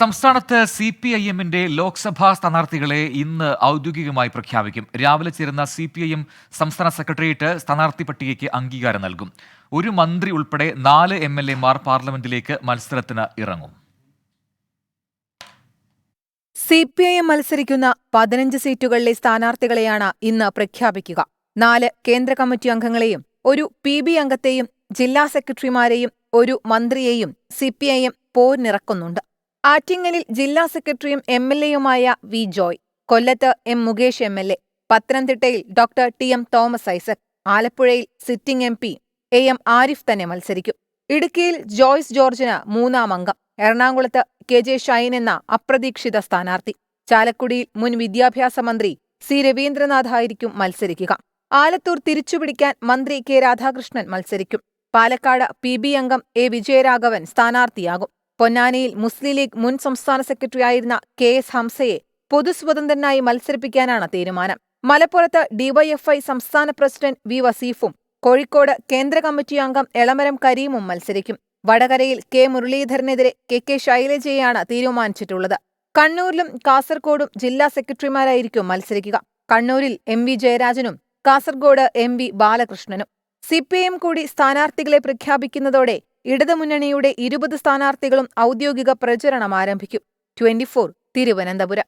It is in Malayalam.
സംസ്ഥാനത്ത് സി പി ഐ എമ്മിന്റെ ലോക്സഭാ സ്ഥാനാർത്ഥികളെ ഇന്ന് ഔദ്യോഗികമായി പ്രഖ്യാപിക്കും. രാവിലെ ചേരുന്ന സി പി ഐ എം സംസ്ഥാന സെക്രട്ടേറിയറ്റ് സ്ഥാനാർത്ഥി പട്ടികയ്ക്ക് അംഗീകാരം നൽകും. ഒരു മന്ത്രി ഉൾപ്പെടെ നാല് എം എൽ എമാർ പാർലമെന്റിലേക്ക് മത്സരത്തിന് ഇറങ്ങും. സി പി ഐ എം മത്സരിക്കുന്ന പതിനഞ്ച് സീറ്റുകളിലെ സ്ഥാനാർത്ഥികളെയാണ് ഇന്ന് പ്രഖ്യാപിക്കുക. നാല് കേന്ദ്ര കമ്മിറ്റി അംഗങ്ങളെയും ഒരു പി ബി അംഗത്തെയും ജില്ലാ സെക്രട്ടറിമാരെയും ഒരു മന്ത്രിയെയും സി പി ഐ എം പോരിനിറക്കുന്നുണ്ട്. ആറ്റിങ്ങലിൽ ജില്ലാ സെക്രട്ടറിയും എം എൽ എയുമായ വി ജോയ് കൊല്ലത്ത് M Mukesh M L A പത്തനംതിട്ടയിൽ doctor T M Thomas Isaac ആലപ്പുഴയിൽ sitting M P A M Arif തന്നെ മത്സരിക്കും. ഇടുക്കിയിൽ ജോയ്സ് ജോർജിന് മൂന്നാം അംഗം എറണാകുളത്ത് കെ ജെ ഷൈൻ എന്ന അപ്രതീക്ഷിത സ്ഥാനാർത്ഥി. ചാലക്കുടിയിൽ മുൻ വിദ്യാഭ്യാസ മന്ത്രി സി രവീന്ദ്രനാഥായിരിക്കും മത്സരിക്കുക. ആലത്തൂർ തിരിച്ചുപിടിക്കാൻ മന്ത്രി കെ രാധാകൃഷ്ണൻ മത്സരിക്കും. പാലക്കാട് പി ബി അംഗം എ വിജയരാഘവൻ സ്ഥാനാർത്ഥിയാകും. പൊന്നാനിയിൽ മുസ്ലിം ലീഗ് മുൻ സംസ്ഥാന സെക്രട്ടറിയായിരുന്ന കെ എസ് ഹംസയെ പൊതുസ്വതന്ത്രനായി മത്സരിപ്പിക്കാനാണ് തീരുമാനം. മലപ്പുറത്ത് ഡിവൈഎഫ്ഐ സംസ്ഥാന പ്രസിഡന്റ് വി വസീഫും കോഴിക്കോട് കേന്ദ്ര കമ്മിറ്റി അംഗം എളമരം കരീമും മത്സരിക്കും. വടകരയിൽ കെ മുരളീധരനെതിരെ കെ കെ ശൈലജയെയാണ് തീരുമാനിച്ചിട്ടുള്ളത്. കണ്ണൂരിലും കാസർഗോഡും ജില്ലാ സെക്രട്ടറിമാരായിരിക്കും മത്സരിക്കുക. കണ്ണൂരിൽ എം വി ജയരാജനും കാസർഗോഡ് എം വി ബാലകൃഷ്ണനും. സി പി എം കൂടി സ്ഥാനാർത്ഥികളെ പ്രഖ്യാപിക്കുന്നതോടെ ഇടതുമുന്നണിയുടെ ഇരുപത് സ്ഥാനാർത്ഥികളും ഔദ്യോഗിക പ്രചരണം ആരംഭിക്കും. Twenty four Thiruvananthapuram.